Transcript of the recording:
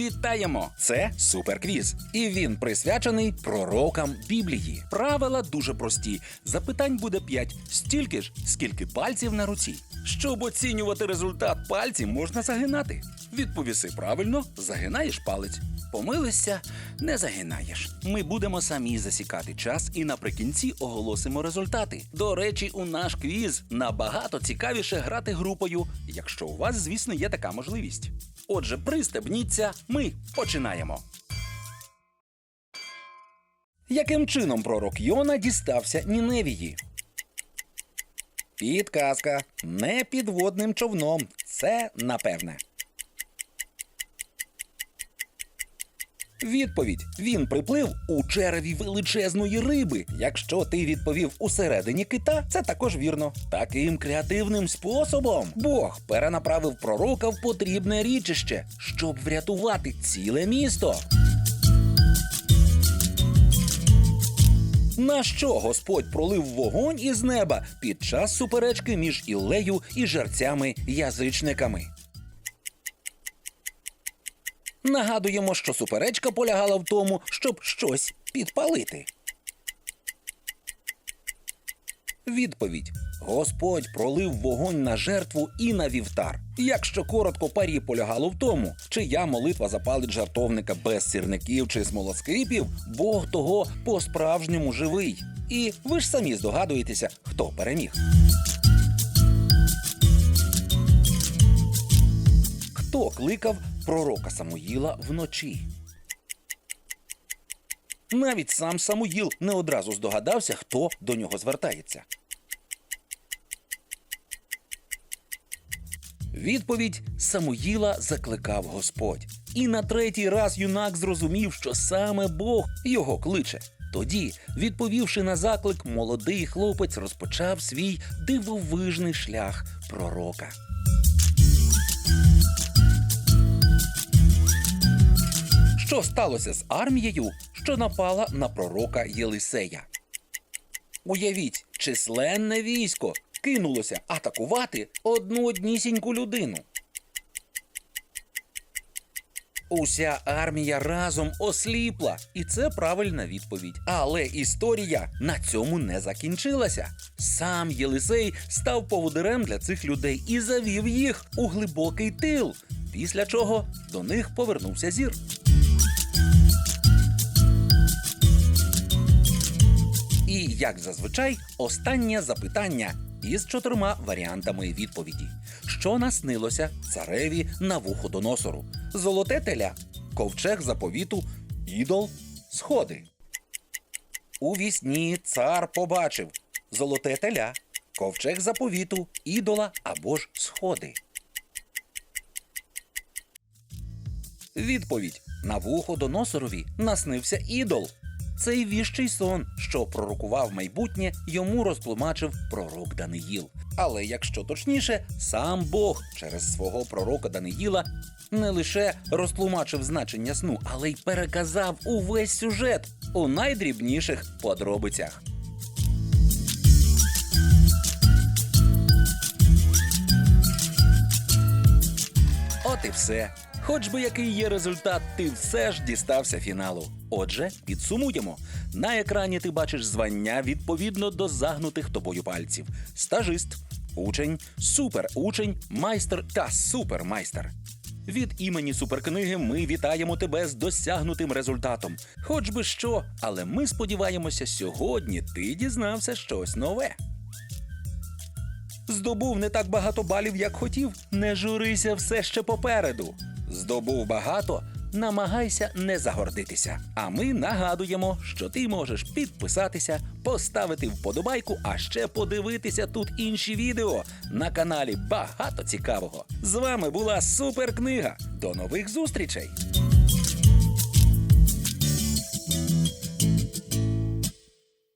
Вітаємо! Це суперквіз, і він присвячений пророкам Біблії. Правила дуже прості. Запитань буде 5, стільки ж, скільки пальців на руці. Щоб оцінювати результат пальців, можна загинати. Відповіси правильно, загинаєш палець. Помилишся, не загинаєш. Ми будемо самі засікати час і наприкінці оголосимо результати. До речі, у наш квіз набагато цікавіше грати групою, якщо у вас, звісно, є така можливість. Отже, пристебніться, ми починаємо. Яким чином пророк Йона дістався Ніневії? Підказка. Не підводним човном. Це напевне. Відповідь: він приплив у череві величезної риби. Якщо ти відповів усередині кита, це також вірно. Таким креативним способом Бог перенаправив пророка в потрібне річище, щоб врятувати ціле місто. На що Господь пролив вогонь із неба під час суперечки між Іллею і жерцями-язичниками? Нагадуємо, що суперечка полягала в тому, щоб щось підпалити. Відповідь: Господь пролив вогонь на жертву і на вівтар. Якщо коротко парі полягало в тому, чия молитва запалить жартовника без сірників чи смолоскипів, Бог того по-справжньому живий. І ви ж самі здогадуєтеся, хто переміг. Хто кликав пророка Самуїла вночі? Навіть сам Самуїл не одразу здогадався, хто до нього звертається. Відповідь Самуїла закликав Господь. І на третій раз юнак зрозумів, що саме Бог його кличе. Тоді, відповівши на заклик, молодий хлопець розпочав свій дивовижний шлях пророка. Що сталося з армією, що напала на пророка Єлисея? Уявіть, численне військо кинулося атакувати одну однісіньку людину. Уся армія разом осліпла, і це правильна відповідь. Але історія на цьому не закінчилася. Сам Єлисей став поводирем для цих людей і завів їх у глибокий тил, після чого до них повернувся зір. І, як зазвичай, останнє запитання із чотирма варіантами відповіді. Що наснилося цареві на вуходоносору? Золоте теля, ковчег заповіту, ідол, сходи. У вісні цар побачив золоте теля, ковчег заповіту, ідола або ж сходи. Відповідь на вухо Доносорові наснився ідол. Цей віщий сон, що пророкував майбутнє, йому розтлумачив пророк Даниїл. Але якщо точніше, сам Бог через свого пророка Даниїла не лише розтлумачив значення сну, але й переказав увесь сюжет у найдрібніших подробицях. От і все. Хоч би який є результат, ти все ж дістався фіналу. Отже, підсумуємо. На екрані ти бачиш звання відповідно до загнутих тобою пальців: стажист, учень, суперучень, майстер та супермайстер. Від імені суперкниги ми вітаємо тебе з досягнутим результатом. Хоч би що, але ми сподіваємося, сьогодні ти дізнався щось нове. Здобув не так багато балів, як хотів. Не журися все ще попереду. Здобув багато, намагайся не загордитися. А ми нагадуємо, що ти можеш підписатися, поставити вподобайку, а ще подивитися тут інші відео. На каналі багато цікавого. З вами була Суперкнига. До нових зустрічей!